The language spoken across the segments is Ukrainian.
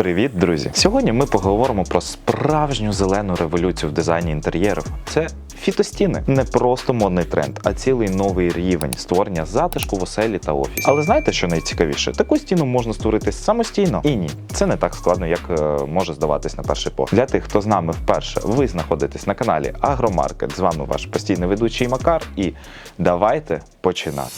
Привіт, друзі! Сьогодні ми поговоримо про справжню зелену революцію в дизайні інтер'єрів. Це фітостіни, не просто модний тренд, а цілий новий рівень створення затишку в оселі та офісі. Але знаєте, що найцікавіше? Таку стіну можна створити самостійно. І ні, це не так складно, як е, може здаватись на перший погляд. Для тих, хто з нами вперше, ви знаходитесь на каналі Агромаркет. З вами ваш постійний ведучий Макар. І давайте починати.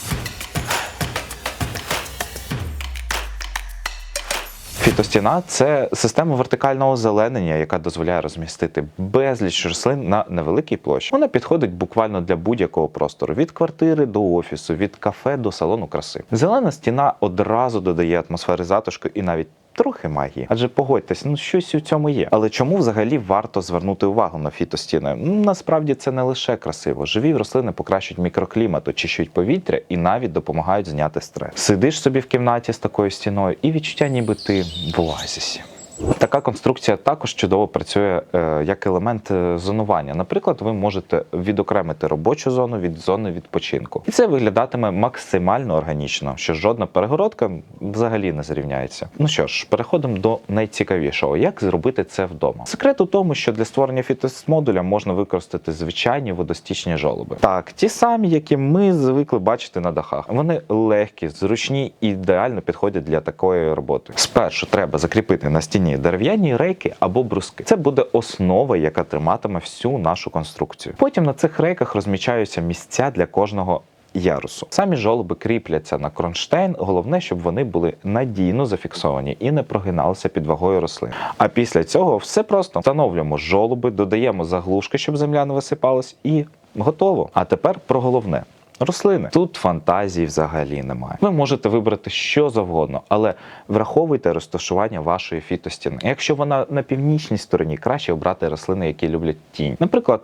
Фітостіна це система вертикального озеленення, яка дозволяє розмістити безліч рослин на невеликій площі. Вона підходить буквально для будь-якого простору: від квартири до офісу, від кафе до салону краси. Зелена стіна одразу додає атмосфери затишку і навіть. Трохи магії, адже погодьтесь, ну щось у цьому є. Але чому взагалі варто звернути увагу на фітостіни? Ну, насправді це не лише красиво. Живі рослини покращують мікроклімат, очищують повітря і навіть допомагають зняти стрес. Сидиш собі в кімнаті з такою стіною, і відчуття, ніби ти в оазісі. Така конструкція також чудово працює е, як елемент е, зонування. Наприклад, ви можете відокремити робочу зону від зони відпочинку, і це виглядатиме максимально органічно, що жодна перегородка взагалі не зрівняється. Ну що ж, переходимо до найцікавішого: як зробити це вдома. Секрет у тому, що для створення фітос-модуля можна використати звичайні водостічні жолоби. Так, ті самі, які ми звикли бачити на дахах. Вони легкі, зручні і ідеально підходять для такої роботи. Спершу треба закріпити на стіні дерев'яні рейки або бруски. Це буде основа, яка триматиме всю нашу конструкцію. Потім на цих рейках розмічаються місця для кожного. Ярусу самі жолоби кріпляться на кронштейн. Головне, щоб вони були надійно зафіксовані і не прогиналися під вагою рослин. А після цього все просто встановлюємо жолоби, додаємо заглушки, щоб земля не висипалась, і готово. А тепер про головне. Рослини тут фантазії взагалі немає. Ви можете вибрати що завгодно, але враховуйте розташування вашої фітостіни. Якщо вона на північній стороні, краще обрати рослини, які люблять тінь, наприклад.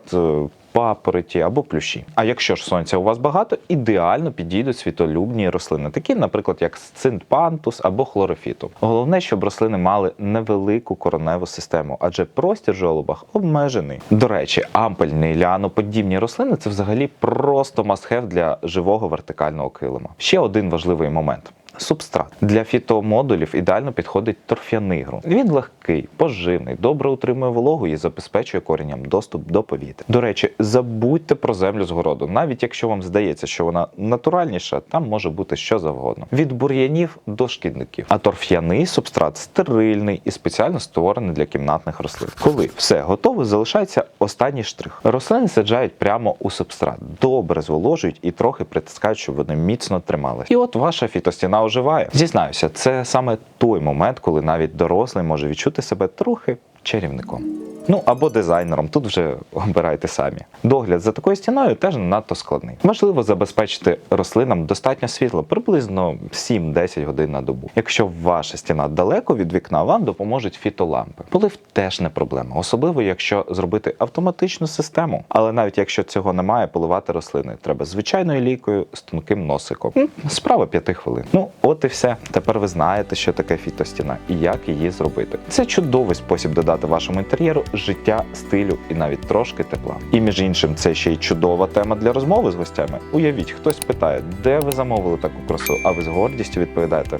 Папороті або плющі. А якщо ж сонця у вас багато, ідеально підійдуть світолюбні рослини, такі, наприклад, як сцинпантус або хлорофіту. Головне, щоб рослини мали невелику короневу систему, адже простір в жолобах обмежений. До речі, ампельні ліаноподібні рослини це взагалі просто must-have для живого вертикального килима. Ще один важливий момент. Субстрат для фітомодулів ідеально підходить торфяний ґрунт. Він легкий, поживний, добре утримує вологу і забезпечує коренням доступ до повітря. До речі, забудьте про землю з городу. Навіть якщо вам здається, що вона натуральніша, там може бути що завгодно: від бур'янів до шкідників. А торф'яний субстрат стерильний і спеціально створений для кімнатних рослин. Коли все готове, залишається останній штрих. Рослини саджають прямо у субстрат, добре зволожують і трохи притискають, щоб вони міцно трималися. І от ваша фітостіна оживає. Зізнаюся, це саме той момент, коли навіть дорослий може відчути себе трохи чарівником. Ну або дизайнером, тут вже обирайте самі. Догляд за такою стіною теж не надто складний. Важливо забезпечити рослинам достатньо світла, приблизно 7-10 годин на добу. Якщо ваша стіна далеко від вікна, вам допоможуть фітолампи. Полив теж не проблема, особливо якщо зробити автоматичну систему. Але навіть якщо цього немає, поливати рослини треба звичайною лікою з тонким носиком. Справа 5 хвилин. Ну от і все. Тепер ви знаєте, що таке фітостіна і як її зробити. Це чудовий спосіб додати вашому інтер'єру життя, стилю і навіть трошки тепла. І між іншим, це ще й чудова тема для розмови з гостями. Уявіть, хтось питає, де ви замовили таку красу, а ви з гордістю відповідаєте.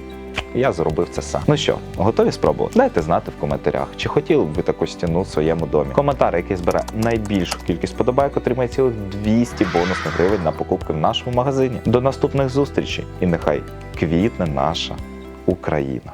Я зробив це сам. Ну що, готові спробувати? Дайте знати в коментарях, чи хотіли б ви таку стіну в своєму домі. Коментар, який збере найбільшу кількість подобайок, отримає цілих 200 бонусних гривень на покупки в нашому магазині. До наступних зустрічей і нехай квітне наша Україна.